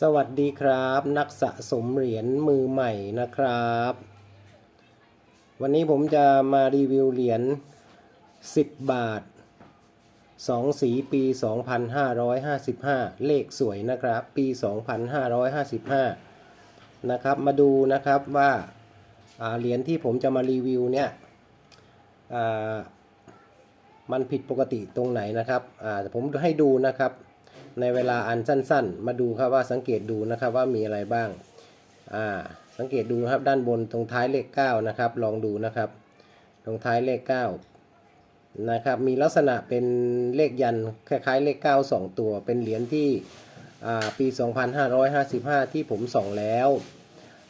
สวัสดีครับ นักสะสมเหรียญมือใหม่นะครับ วันนี้ผมจะมารีวิวเหรียญ10 บาท 2 สีปี 2555 เลขสวยนะครับ ปี 2555 นะครับ มาดูนะครับว่าเหรียญที่ผมจะมารีวิวเนี่ยมันผิดปกติตรงไหนนะครับผมให้ดูนะครับ ในเวลาอันสั้น ๆ มาดูครับว่าสังเกตดูนะครับว่ามีอะไรบ้างอ่าสังเกตดูนะครับด้านบนตรงท้ายเลข9นะครับลองดูนะครับ ตรงท้ายเลข9นะครับมีลักษณะเป็นเลขยันคล้ายๆเลข 9 2 ตัว เป็นเหรียญที่อ่าปี 2555 ที่ผมส่องแล้ว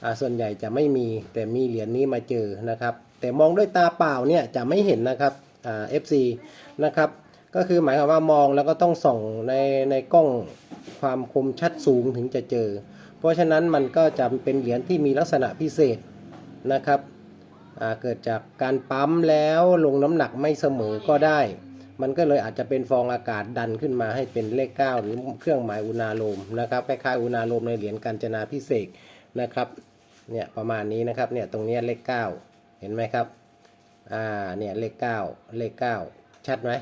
อ่าส่วนใหญ่จะไม่มีแต่มีเหรียญนี้มาเจอนะครับ แต่มองด้วยตาเปล่าเนี่ยจะไม่เห็นนะครับอ่า FC นะครับ ก็คือหมายความว่ามองแล้วก็ต้องส่องในในกล้องความคมชัดสูงถึงจะเจอ เพราะฉะนั้นมันก็จะเป็นเหรียญที่มีลักษณะพิเศษนะครับเกิดจากการปั๊มแล้วลงน้ำหนักไม่เสมอก็ได้ มันก็เลยอาจจะเป็นฟองอากาศดันขึ้นมาให้เป็นเลข 9 หรือเครื่องหมายอุณาโลมนะครับคล้ายๆอุณาโลมในเหรียญกาญจนาพิเศษนะครับเนี่ยประมาณนี้นะครับเนี่ยตรงนี้เลข 9 เห็นไหมครับอ่าเนี่ยเลข 9 เลข 9 ชัดไหม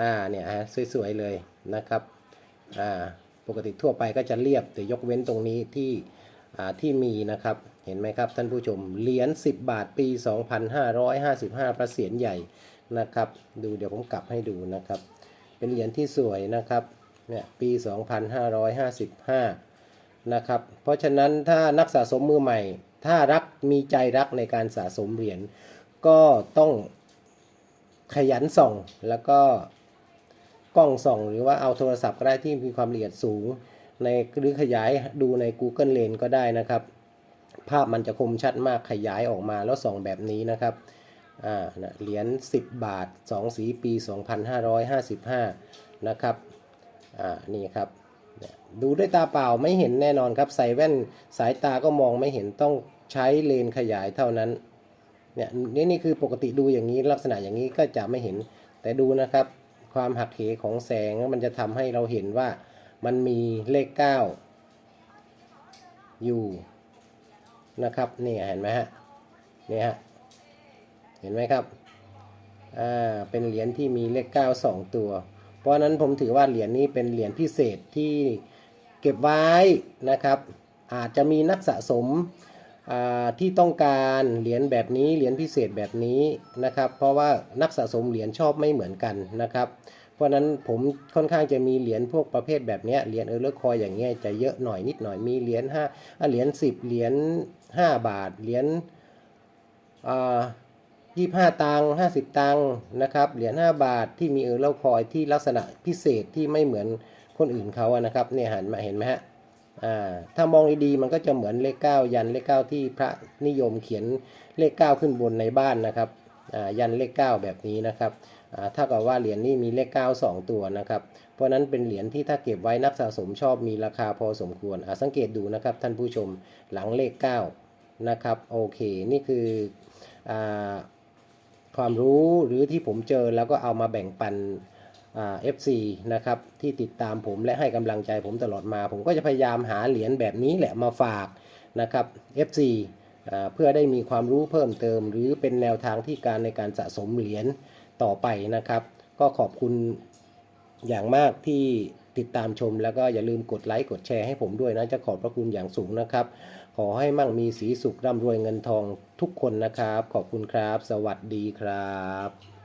อ่าเนี่ยฮะสวยๆเลยนะครับอ่าปกติทั่วไปก็จะเรียบแต่ยกเว้นตรงนี้ที่อ่าที่มีนะครับเห็นไหมครับท่านผู้ชมเหรียญ10 บาทปี 2555 พระเศียรใหญ่นะครับดูเดี๋ยวผมกลับให้ดูนะครับ เป็นเหรียญที่สวยนะครับเนี่ยปี 2555 นะครับเพราะฉะนั้นถ้านักสะสมมือใหม่ ถ้ารักมีใจรักในการสะสมเหรียญก็ต้องขยันส่องแล้วก็ ล้องส่อง หรือว่าเอาโทรศัพท์ก็ได้ที่มีความละเอียดสูง ในหรือขยายดูใน Google Lens ก็ได้นะครับ ภาพมันจะคมชัดมากขยายออกมาแล้วส่องแบบนี้นะครับอ่าเหรียญ10 บาท 2 สีปี 2555 นะครับอ่านี่ครับนี่ยดูด้วยตาเปล่าไม่เห็นแน่นอนครับใส่แว่นสายตาก็มองไม่เห็นต้องใช้เลนขยายเท่านั้นเนี่ยนี่นี่คือปกติดูอย่างนี้ลักษณะอย่างนี้ก็จะไม่เห็นแต่ดูนะครับ ความหักเหของแสงมันจะทำให้เราเห็นว่ามันมีเลข 9 อยู่นะครับนี่เห็นไหมฮะนี่ฮะเห็นไหมครับอ่าเป็นเหรียญที่มีเลข 9 2 ตัว เพราะนั้นผมถือว่าเหรียญนี้เป็นเหรียญพิเศษที่เก็บไว้นะครับ อาจจะมีนักสะสม ที่ต้องการเหรียญแบบนี้เหรียญพิเศษแบบนี้นะครับ เพราะว่านักสะสมเหรียญชอบไม่เหมือนกันนะครับ เพราะฉะนั้นผมค่อนข้างจะมีเหรียญพวกประเภทแบบนี้เหรียญเออร์เลอร์คอยอย่างเงี้ยจะเยอะหน่อยนิดหน่อยมีเหรียญห้าเหรียญสิบเหรียญห้าบาทเหรียญยี่ห้าตังห้าสิบตังนะครับเหรียญห้าบาทที่มีเออร์เลอร์คอยที่ลักษณะพิเศษที่ไม่เหมือนคนอื่นเขาอะนะครับเนี่ยหันมาเห็นไหมฮะ อ่าถ้ามองดีๆมันก็จะเหมือนเลข9ยันเลข9ที่พระนิยมเขียนเลข9ขึ้นบนในบ้านนะครับอ่ายันเลข9แบบนี้นะครับอ่าถ้ากับว่าเหรียญนี้มีเลข9 2ตัวนะครับ เพราะนั้นเป็นเหรียญที่ถ้าเก็บไว้นักสะสมชอบมีราคาพอสมควรอ่าสังเกตดูนะครับท่านผู้ชมหลังเลข9นะครับโอเคนี่คืออ่าความรู้หรือที่ผมเจอแล้วก็เอามาแบ่งปัน เอ่า FC นะครับที่ติดตามผมและให้กำลังใจผมตลอดมา ผมก็จะพยายามหาเหรียญแบบนี้แหละมาฝากนะครับ FC อ่าเพื่อได้มีความรู้เพิ่มเติม หรือเป็นแนวทางที่การในการสะสมเหรียญต่อไปนะครับ ก็ขอบคุณอย่างมากที่ติดตามชม แล้วก็อย่าลืมกดไลค์กดแชร์ให้ผมด้วยนะ จะขอบพระคุณอย่างสูงนะครับ ขอให้มั่งมีสีสุขร่ำรวยเงินทองทุกคนนะครับ ขอบคุณครับ สวัสดีครับ